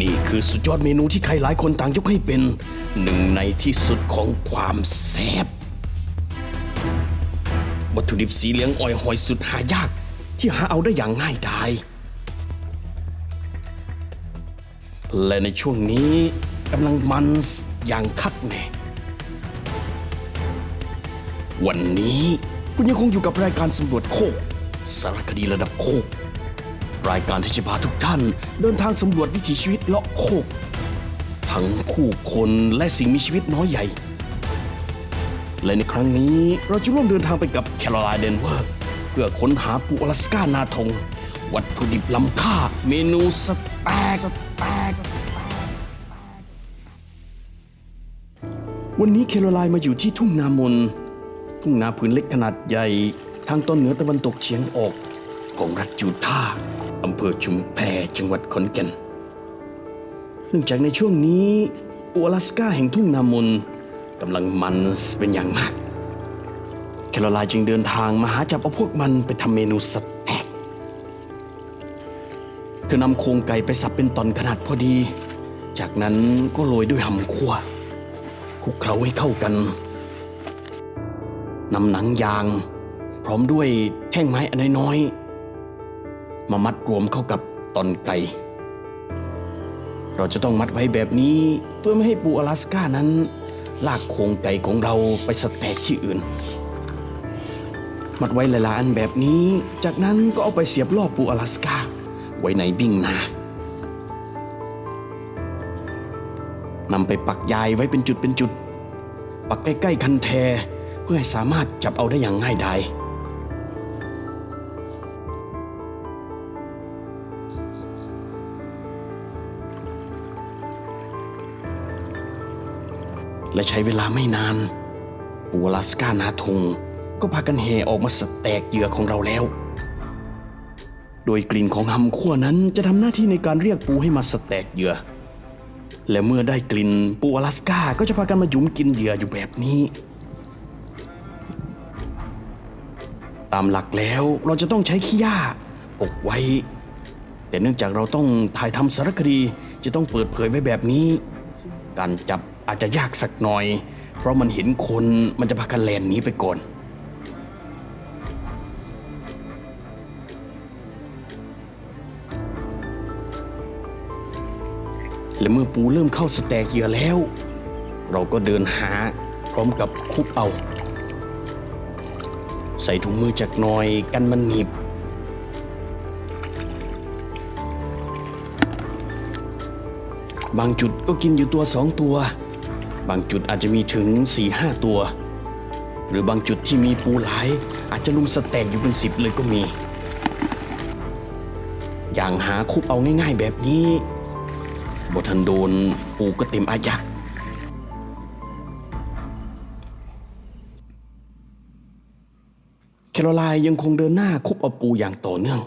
นี่คือสุดยอดเมนูที่ใครหลายคนต่างยกให้เป็น หนึ่งในที่สุดของความแซ่บวัตถุดิบสีเหลืองอ่อยหอยสุดหายาก ที่หาเอาได้อย่างง่ายดายและในช่วงนี้กำลังมันอย่างคักแน่วันนี้คุณยังคงอยู่กับรายการสำรวจโคก สารคดีระดับโคก รายการที่จะพาทุกท่าน เดินทางสำรวจวิถีชีวิตเลาะโคก ทั้งผู้คนและสิ่งมีชีวิตน้อยใหญ่ และในครั้งนี้เราจะร่วมเดินทางไปกับแคโรไลน์เดนเวอร์เพื่อค้นหาปูอลาสก้านาทง วัตถุดิบล้ำค่าเมนูสแต็กวันนี้แคโรไลน์มาอยู่ที่ทุ่งนามน ทุ่งนาผืนเล็กขนาดใหญ่ ทางตอนเหนือตะวันตกเฉียงออก ของรัฐยูทา อำเภอชุมแพจังหวัดขอนแก่น เนื่องจากในช่วงนี้ปูอลาสกาแห่งทุ่งนามนกำลังมันเป็นอย่างมาก แคโรไลน์จึงเดินทางมาหาจับเอาพวกมันไปทำเมนูสเต็กเธอนำโครงไก่ไปสับเป็นตอนขนาดพอดี จากนั้นก็โรยด้วยหำคั่วคลุกเคล้าให้เข้ากันนำหนังยาง พร้อมด้วยแท่งไม้อันน้อยๆ มามัดรวมเข้ากับตอนไก่ เราจะต้องมัดไว้แบบนี้เพื่อไม่ให้ปูอลาสก้านั้น ลากโครงไก่ของเราไปสแตกที่อื่น มัดไว้หลายๆอันแบบนี้ จากนั้นก็เอาไปเสียบรอบปูอลาสก้า ไว้ในบิ้งนานำไปปักยายไว้เป็นจุดเป็นจุด ปักใกล้ๆคันแทเพื่อให้สามารถจับเอาได้อย่างง่ายดาย และใช้เวลาไม่นานปูอลาสกานาทงก็พากันแห่ออกมาสแตกเหยื่อของเราแล้ว โดยกลิ่นของหำขั้วนั้นจะทำหน้าที่ในการเรียกปูให้มาสแตกเหยื่อ และเมื่อได้กลิ่นปูอลาสกาก็จะพากันมาหยุมกินเหยื่ออยู่แบบนี้ ตามหลักแล้วเราจะต้องใช้ขี้หญ้าปกไว้ แต่เนื่องจากเราต้องถ่ายทำสารคดีจะต้องเปิดเผยไว้แบบนี้ การจับ อาจจะยากสักหน่อย เพราะมันเห็นคนมันจะพากันแลนหนีไปก่อนและเมื่อปูเริ่มเข้าสแตกเยื่อแล้ว เราก็เดินหาพร้อมกับคุบเอา ใส่ถุงมือจากหน่อยกันมันหนีบบางจุดก็กินอยู่ตัวสองตัว บางจุดอาจจะมีถึง4ี่ห้าตัว หรือบางจุดที่มีปูหลาย อาจจะลุมสแตกอยู่เป็นสิบเลยก็มี อย่างหาคุบเอาง่ายๆแบบนี้บทันโดนปูก็เต็มอายักแคโรไลน์ยังคงเดินหน้าคุบเอาปูอย่างต่อเนื่อง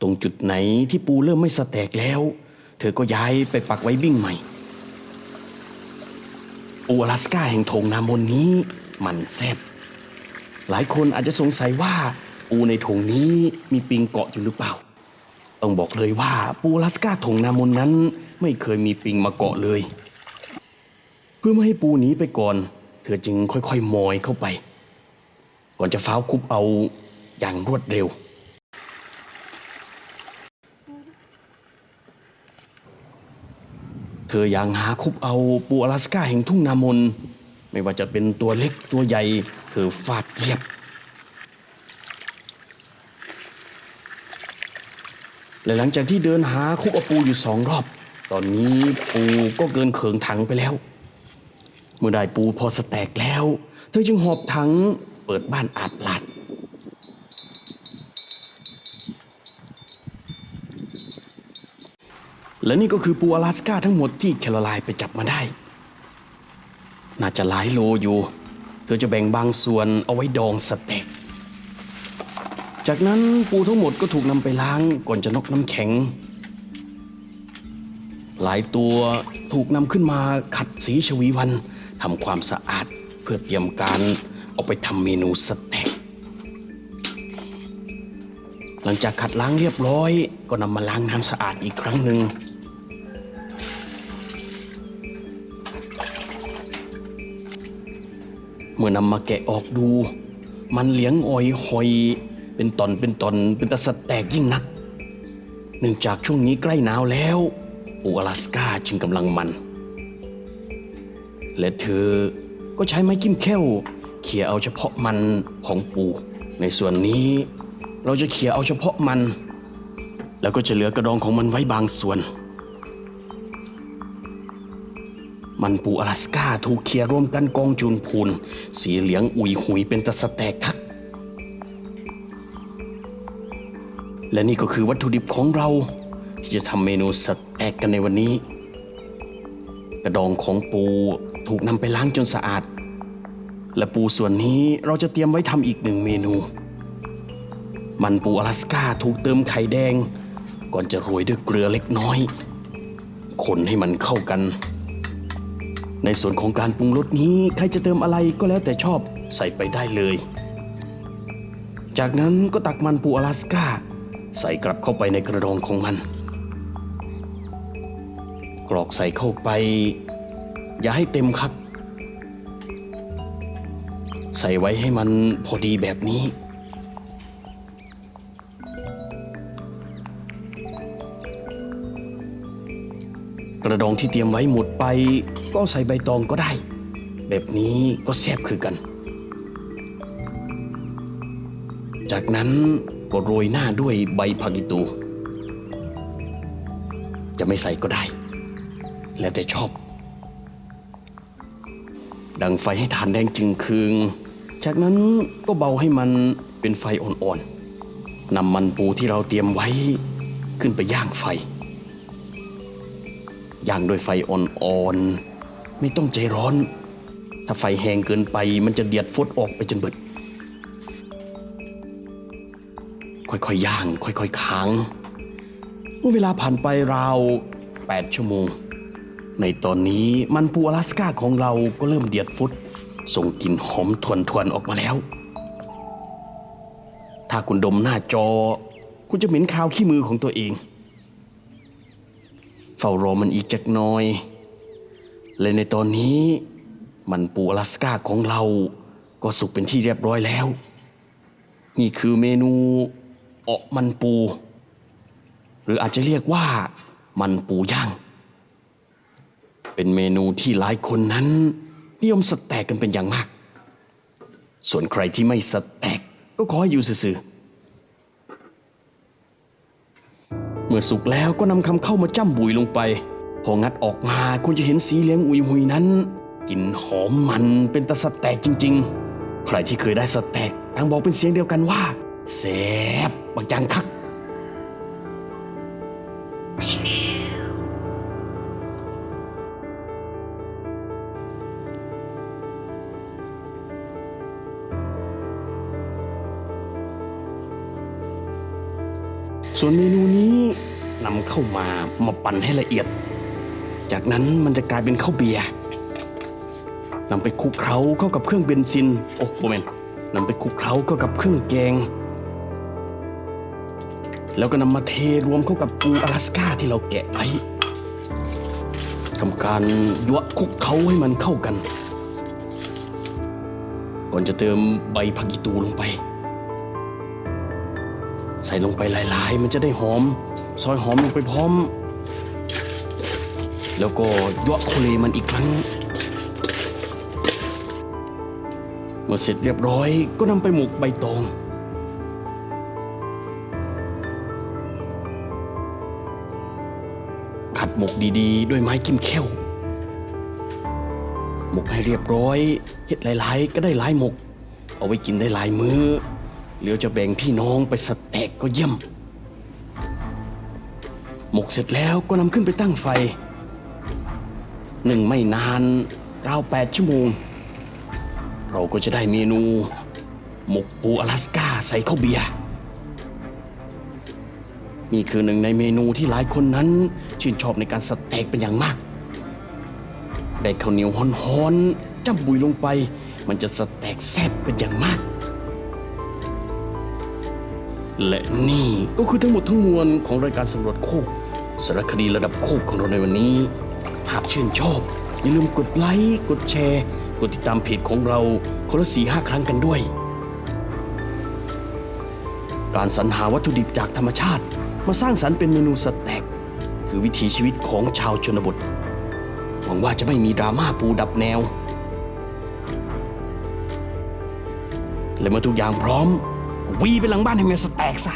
ตรงจุดไหนที่ปูเริ่มไม่สแตกแล้ว เธอก็ย้ายไปปักไว้บิ้งใหม่ปูอลาสกาแห่งโถงนามนนี้มันแซบหลายคนอาจจะสงสัยว่าปูในโถงนี้มีปิงเกาะอยู่หรือเปล่า ต้องบอกเลยว่าปูอลาสกาโถงนามนนั้นไม่เคยมีปิงมาเกาะเลย เพื่อไม่ให้ปูหนีไปก่อน เธอจึงค่อยๆมอยเข้าไป ก่อนจะฟ้าวคุบเอาอย่างรวดเร็ว เธออยังหาคุบเอาปูอลาสกาแห่งทุ่งนามน ไม่ว่าจะเป็นตัวเล็กตัวใหญ่ เธอฟาดเรียบ และหลังจากที่เดินหาคุบเอาปูอยู่สองรอบ ตอนนี้ปูก็เกินเขิงถังไปแล้ว เมื่อได้ปูพอสแตกแล้ว เธอจึงหอบถังเปิดบ้านอาดลาด และนี่ก็คือปูอลาสกาทั้งหมดที่แคโรไลน์ไปจับมาได้ น่าจะหลายโลอยู่เธอจะแบ่งบางส่วนเอาไว้ดองสเต็ก จากนั้นปูทั้งหมดก็ถูกนำไปล้างก่อนจะนกน้ำแข็ง หลายตัวถูกนำขึ้นมาขัดสีชวีวันทำความสะอาดเพื่อเตรียมการเอาไปทำเมนูสเต็ก หลังจากขัดล้างเรียบร้อย ก็นำมาล้างน้ำสะอาดอีกครั้งหนึ่ง มื่อนำมาแกะออกดู มันเหลียงอ่อยหอย เป็นตอนเป็นตอนเป็นตะสะแตกยิ่งนัก เนื่องจากช่วงนี้ใกล้หนาวแล้วปูอลาสกาจึงกำลังมัน และเธอก็ใช้ไม้กิ้มแค่วเขี่ยเอาเฉพาะมันของปู ในส่วนนี้เราจะเขี่ยเอาเฉพาะมัน แล้วก็จะเหลือกระดองของมันไว้บางส่วน มันปูอลาสกาถูกเขี่ยร่วมกันกองจูนพูน สีเหลืองอุยหุยเป็นตะสะแตกคัก และนี่ก็คือวัตถุดิบของเรา ที่จะทำเมนูสเตกกันในวันนี้ กระดองของปูถูกนำไปล้างจนสะอาด และปูส่วนนี้เราจะเตรียมไว้ทำอีกหนึ่งเมนู มันปูอลาสกาถูกเติมไข่แดง ก่อนจะโรยด้วยเกลือเล็กน้อยคนให้มันเข้ากัน ในส่วนของการปรุงรสนี้ ใครจะเติมอะไรก็แล้วแต่ชอบใส่ไปได้เลย จากนั้นก็ตักมันปูอลาสกาใส่กลับเข้าไปในกระดองของมัน กรอกใส่เข้าไป อย่าให้เต็มคักใส่ไว้ให้มันพอดีแบบนี้กระดองที่เตรียมไว้หมดไป ก็ใส่ใบตองก็ได้ แบบนี้ก็แซ่บคือกัน จากนั้นก็โรยหน้าด้วยใบผักอีตู จะไม่ใส่ก็ได้ แล้วแต่ชอบ ดังไฟให้ทานแดงจึงคืง จากนั้นก็เบาให้มันเป็นไฟอ่อนๆนำมันปูที่เราเตรียมไว้ขึ้นไปย่างไฟย่างด้วยไฟอ่อนๆ ไม่ต้องใจร้อน ถ้าไฟแห้งเกินไปมันจะเดียดฟดออกไปจนเบิด ค่อยๆย่าง ค่อยๆค้างเมื่อเวลาผ่านไปราว 8 ชั่วโมง ในตอนนี้มันปูอลาสกาของเราก็เริ่มเดียดฟุดส่งกลิ่นหอมทวนๆออกมาแล้ว ถ้าคุณดมหน้าจอ คุณจะเหม็นคาวขี้มือของตัวเอง เฝ้ารอมันอีกจักหน้อย และในตอนนี้มันปูอลาสกาของเราก็สุกเป็นที่เรียบร้อยแล้ว นี่คือเมนูเออกมันปู หรืออาจจะเรียกว่ามันปูย่าง เป็นเมนูที่หลายคนนั้น นิยมสแต็กกันเป็นอย่างมาก ส่วนใครที่ไม่สแต็กก็ขออยู่ซื่อเมื่อสุกแล้วก็นำคำเข้ามาจ้ำบุยลงไป พองัดออกมาคุณจะเห็นสีเหลืองอุยหุยนั้นกลิ่นหอมมันเป็นตะสแต็กจริง ๆ ใครที่เคยได้สแต็กต่างบอกเป็นเสียงเดียวกันว่าแซ่บบางจังคัก ส่วนเมนูนี้นำเข้ามามาปั่นให้ละเอียด จากนั้นมันจะกลายเป็นข้าวเบียร์นำไปคลุกเคล้าเข้ากับเครื่องเบนซิน โอ้โหแมนนำไปคลุกเคล้าเข้ากับเครื่องแกง แล้วก็นำมาเทรวมเข้ากับปูอลาสกาที่เราแกะไว้ทำการยั่วคลุกเคล้าให้มันเข้ากัน ก่อนจะเติมใบผักอีตูลงไป ใส่ลงไปหลาย ๆ มันจะได้หอม ซอยหอมลงไปพร้อม แล้วก็ยั่วโคเลมันอีกครั้ง เมื่อเสร็จเรียบร้อยก็นำไปหมกใบตองขัดหมกดีๆ ด้วยไม้กิ้มแค้วหมกให้เรียบร้อยเห็ดหลายๆ ก็ได้หลายหมก เอาไว้กินได้หลายมือ้อเหลียวจะแบ่งพี่น้องไปสแต็กก็เยี่ยม หมกเสร็จแล้วก็นำขึ้นไปตั้งไฟ หนึ่งไม่นานราวแปดชั่วโมง เราก็จะได้เมนู หมกปูอลาสกาใส่ข้าวเบียร์นี่คือหนึ่งในเมนูที่หลายคนนั้น ชื่นชอบในการสเต็กเป็นอย่างมาก ได้ข้าวเหนียวฮ้อนๆจ้ำบุยลงไป มันจะสเต็กแซ่บเป็นอย่างมาก และนี่ก็คือทั้งหมดทั้งมวลของรายการสำรวจโคกสารคดีระดับโคกของเราในวันนี้ หากชื่นชอบ อย่าลืมกดไลค์ กดแชร์ กดติดตามเพจของเราคนละสี่ห้าครั้งกันด้วย การสรรหาวัตถุดิบจากธรรมชาติ มาสร้างสรรค์เป็นเมนูสเต็ก คือวิถีชีวิตของชาวชนบท หวังว่าจะไม่มีดราม่าปูดับแนว และเมื่อทุกอย่างพร้อม วีไปหลังบ้านให้แม่สแต็กซะ